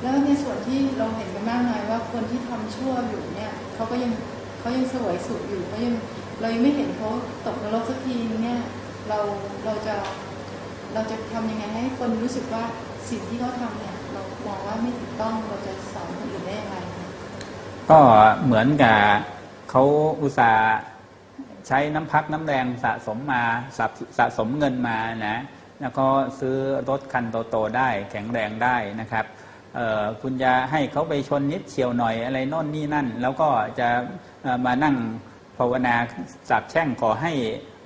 แล้วในส่วนที่เราเห็นกันมากมายว่าคนที่ทำชั่วอยู่เนี่ยเขาก็ยังเขายังสวยสุขอยู่เขายังเรายังไม่เห็นเขาตกนรกสักทีเนี่ยเราเราจะเราจะทำยังไงให้คนรู้สึกว่าสิ่งที่เขาทำเนี่ยเรามองว่าไม่ถูกต้องเราจะสอนคนอื่นได้ยังไงก็เหมือนกับเขาอุตส่าห์ใช้น้ำพักน้ำแรงสะสมมาสะสะสมเงินมานะ แล้วก็ซื้อรถคันโตๆได้แข็งแรงได้นะครับ คุณจะให้เขาไปชนนิดเฉียวหน่อยอะไรโน่นนี่นั่น แล้วก็จะมานั่งภาวนาสาบแช่งขอให้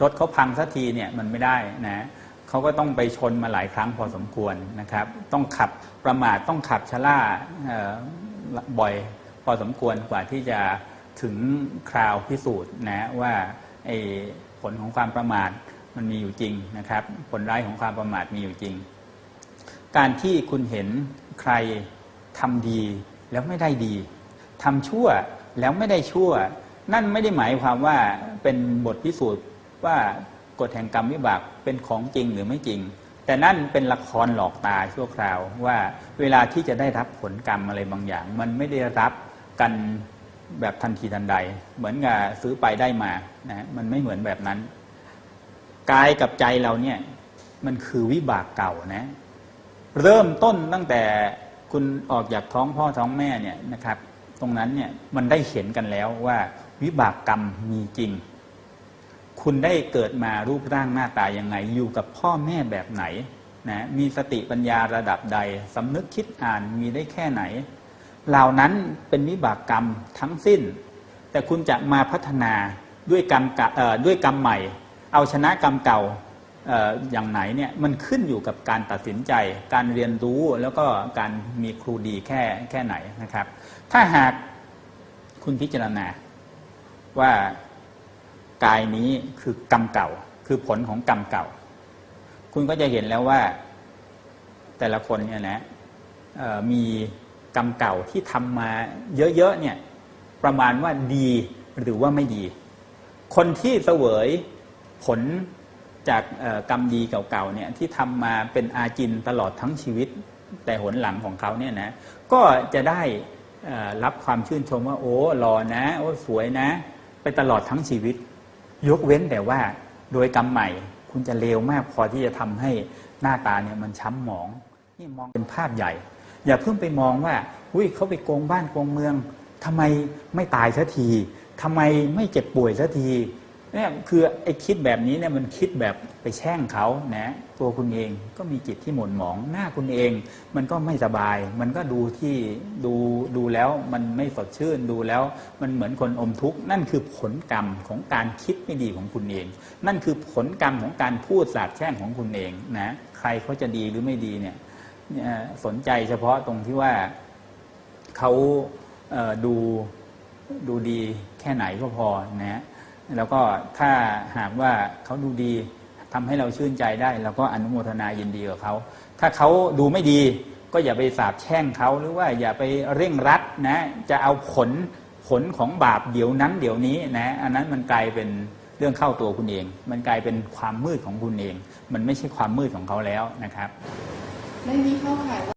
รถเขาพังสักทีเนี่ยมันไม่ได้นะเขาก็ต้องไปชนมาหลายครั้งพอสมควรนะครับ ต้องขับประมาทต้องขับชะล่าบ่อยพอสมควรกว่าที่จะถึงคราวพิสูจน์นะว่าไอ้ผลของความประมาทมันมีอยู่จริงนะครับ ผลร้ายของความประมาทมีอยู่จริง การที่คุณเห็น ใครทำดีแล้วไม่ได้ดีทำชั่วแล้วไม่ได้ชั่ว นั่นไม่ได้หมายความว่าเป็นบทพิสูจน์ว่ากฎแห่งกรรมวิบากเป็นของจริงหรือไม่จริง แต่นั่นเป็นละครหลอกตาชั่วคราวว่าเวลาที่จะได้รับผลกรรมอะไรบางอย่าง มันไม่ได้รับกันแบบทันทีทันใด เหมือนกับซื้อไปได้มานะมันไม่เหมือนแบบนั้นกายกับใจเราเนี่ยมันคือวิบากเก่านะ เริ่มต้นตั้งแต่คุณออกจากท้องพ่อท้องแม่เนี่ยนะครับ ตรงนั้นเนี่ยมันได้เห็นกันแล้วว่าวิบากกรรมมีจริง คุณได้เกิดมารูปร่างหน้าตายังไง อยู่กับพ่อแม่แบบไหนนะมีสติปัญญาระดับใดสำนึกคิดอ่านมีได้แค่ไหน เหล่านั้นเป็นวิบากกรรมทั้งสิ้น แต่คุณจะมาพัฒนาด้วยกรรมด้วยกรรมใหม่ เอาชนะกรรมเก่า อย่างไหนเนี่ยมันขึ้นอยู่กับการตัดสินใจ การเรียนรู้แล้วก็การมีครูดีแค่แค่ไหนนะครับ ถ้าหากคุณพิจารณาว่ากายนี้คือกรรมเก่า คือผลของกรรมเก่า คุณก็จะเห็นแล้วว่าแต่ละคนเนี่ยนะมีกรรมเก่าที่ทำมาเยอะๆเนี่ยประมาณว่าดีหรือว่าไม่ดี คนที่เสวยผล จากกรรมดีเก่าๆเนี่ยที่ทำมาเป็นอาจินตลอดทั้งชีวิต แต่หนหลังของเขาเนี่ยนะก็จะได้รับความชื่นชมว่า โอ้หล่อนะ โอ้สวยนะ ไปตลอดทั้งชีวิต ยกเว้นแต่ว่าโดยกรรมใหม่ คุณจะเลวมากพอที่จะทำให้หน้าตาเนี่ยมันช้ำหมองนี่มองเป็นภาพใหญ่ อย่าเพิ่งไปมองว่าอุ้ยเขาไปโกงบ้านโกงเมืองทำไมไม่ตายสักทีทำไมไม่เจ็บป่วยสักที เนี่ยคือไอ้คิดแบบนี้เนี่ยมันคิดแบบไปแช่งเขานะตัวคุณเองก็มีจิตที่หม่นหมอง หน้าคุณเอง มันก็ไม่สบาย มันก็ดูที่ดูดูแล้วมันไม่สดชื่นดูแล้ว มันเหมือนคนอมทุกข์นั่นคือผลกรรมของการคิดไม่ดีของคุณเอง นั่นคือผลกรรมของการพูดสาบแช่งของคุณเองนะใครเขาจะดีหรือไม่ดีเนี่ยสนใจเฉพาะตรงที่ว่าเขาเดูดูดีแค่ไหนก็พอนะฮะ แล้วก็ถ้าหากว่าเขาดูดีทำให้เราชื่นใจได้เราก็อนุโมทนายินดีกับเขา ถ้าเขาดูไม่ดีก็อย่าไปสาบแช่งเขาหรือว่าอย่าไปเร่งรัดนะจะเอาผลผลของบาปเดี๋ยวนั้นเดี๋ยวนี้นะอันนั้นมันกลายเป็นเรื่องเข้าตัวคุณเอง มันกลายเป็นความมืดของคุณเอง มันไม่ใช่ความมืดของเขาแล้วนะครับ ไม่มีเข้าข่ายว่า